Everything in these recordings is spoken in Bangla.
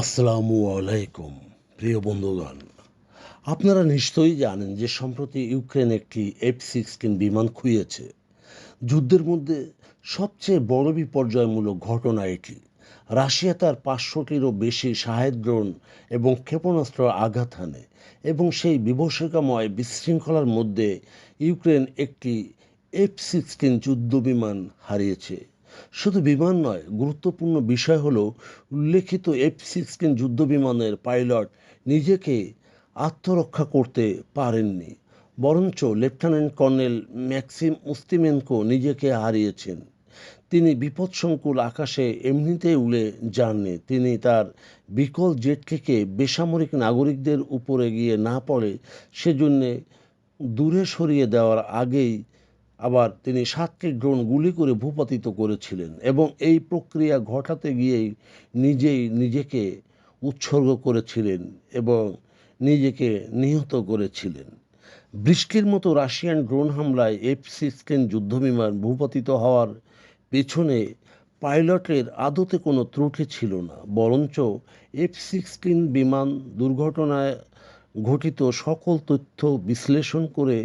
আসসালামু আলাইকুম, প্রিয় বন্ধুগণ। আপনারা নিশ্চয়ই জানেন যে সম্প্রতি ইউক্রেন একটি এফ সিক্সটিন বিমান খুইয়েছে। যুদ্ধের মধ্যে সবচেয়ে বড় বিপর্যয়মূলক ঘটনা এটি। রাশিয়া তার পাঁচশোটিরও বেশি সাহেব ড্রোন এবং ক্ষেপণাস্ত্র আঘাত হানে এবং সেই বিভীষিকাময় বিশৃঙ্খলার মধ্যে ইউক্রেন একটি এফ সিক্সটিন যুদ্ধ বিমান হারিয়েছে। শুধু বিমান নয়, গুরুত্বপূর্ণ বিষয় হলো উল্লেখিত এফ সিক্সটিন যুদ্ধ বিমানের পাইলট নিজেকে আত্মরক্ষা করতে পারেননি, বরঞ্চ লেফটেন্যান্ট কর্নেল ম্যাক্সিম উস্তিমেনকো নিজেকে হারিয়েছেন। তিনি বিপদসংকুল আকাশে এমনিতেই উড়ে যাননি, তিনি তার বিকল জেটটিকে বেসামরিক নাগরিকদের উপরে গিয়ে না পড়ে, সেজন্যে দূরে সরিয়ে দেওয়ার আগেই আবার তিনি সাতটি ড্রোন গুলি করে ভূপাতিত করেছিলেন এবং এই প্রক্রিয়া ঘটাতে গিয়েই নিজেই নিজেকে উৎসর্গ করেছিলেন এবং নিজেকে নিহত করেছিলেন। বৃষ্টির মতো রাশিয়ান ড্রোন হামলায় এফ সিক্সটিন যুদ্ধবিমান ভূপাতিত হওয়ার পেছনে পাইলটের আদতে কোনো ত্রুটি ছিল না, বরঞ্চ এফ সিক্সটিন বিমান দুর্ঘটনায় ঘটিত সকল তথ্য বিশ্লেষণ করে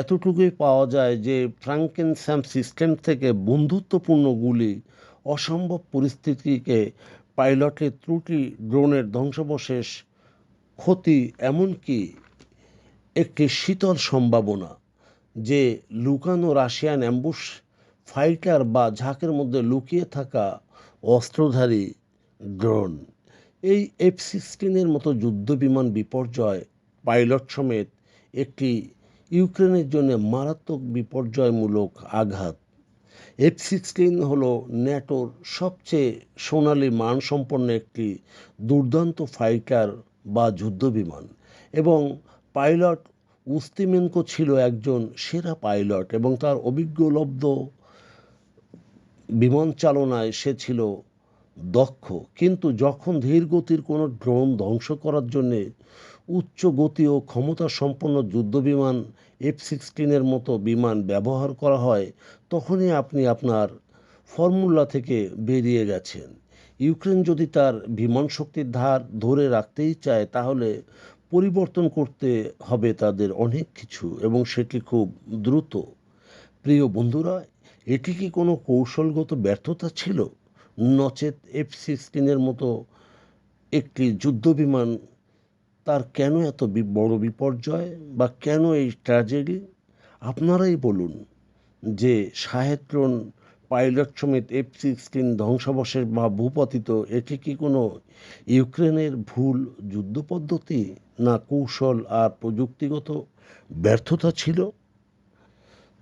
এতটুকুই পাওয়া যায় যে ফ্রাঙ্কেন স্যাম সিস্টেম থেকে বন্ধুত্বপূর্ণ গুলি, অসম্ভব পরিস্থিতিকে, পাইলটের ত্রুটি, ড্রোনের ধ্বংসাবশেষ, ক্ষতি, এমনকি একটি শীতল সম্ভাবনা যে লুকানো রাশিয়ান অ্যাম্বুশ ফাইটার বা ঝাঁকের মধ্যে লুকিয়ে থাকা অস্ত্রধারী ড্রোন। এই এফ সিক্সটিনের মতো যুদ্ধবিমান বিপর্যয় পাইলট সমেত একটি ইউক্রেনের জন্য মারাত্মক বিপর্যয়মূলক আঘাত। এফ সিক্সটিন হল ন্যাটোর সবচেয়ে সোনালী মানসম্পন্ন একটি দুর্দান্ত ফাইটার বা যুদ্ধবিমান এবং পাইলট উস্তিমেনকো ছিল একজন সেরা পাইলট এবং তার অভিজ্ঞলব্ধ বিমান চালনায় সে ছিল দক্ষ। কিন্তু যখন ধীর গতির কোনো ড্রোন ধ্বংস করার জন্যে উচ্চ গতি ও ক্ষমতা সম্পন্ন যুদ্ধবিমান এফ সিক্সটিনের মতো বিমান ব্যবহার করা হয়, তখনই আপনি আপনার ফর্মুলা থেকে বেরিয়ে গেছেন। ইউক্রেন যদি তার বিমান শক্তির ধার ধরে রাখতেই চায়, তাহলে পরিবর্তন করতে হবে তাদের অনেক কিছু, এবং সেটি খুব দ্রুত। প্রিয় বন্ধুরা, এটি কি কোনো কৌশলগত ব্যর্থতা ছিল? নচেত এফ সিক্সটিনের মতো একটি যুদ্ধবিমান তার কেন এত বড় বিপর্যয় বা কেন এই ট্র্যাজেডি? আপনারাই বলুন যে সাহেত্রন পাইলট সমেত এফ সিক্সটিন ধ্বংসাবশেষ বা ভূপতিত এটি কি কোনো ইউক্রেনের ভুল যুদ্ধ পদ্ধতি না কৌশল আর প্রযুক্তিগত ব্যর্থতা ছিল?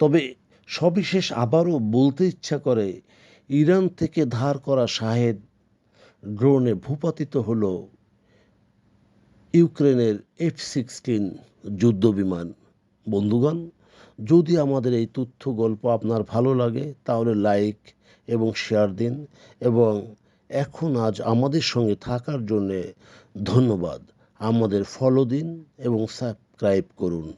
তবে সবিশেষ আবারও বলতে ইচ্ছা করে ইরান থেকে ধার করা শাহেদ ড্রোনে ভূপাতিত হল ইউক্রেনের এফ সিক্সটিন যুদ্ধবিমান। বন্ধুগণ, যদি আমাদের এই তথ্য গল্প আপনার ভালো লাগে, তাহলে লাইক এবং শেয়ার দিন এবং এখন আজ আমাদের সঙ্গে থাকার জন্যে ধন্যবাদ। আমাদের ফলো দিন এবং সাবস্ক্রাইব করুন।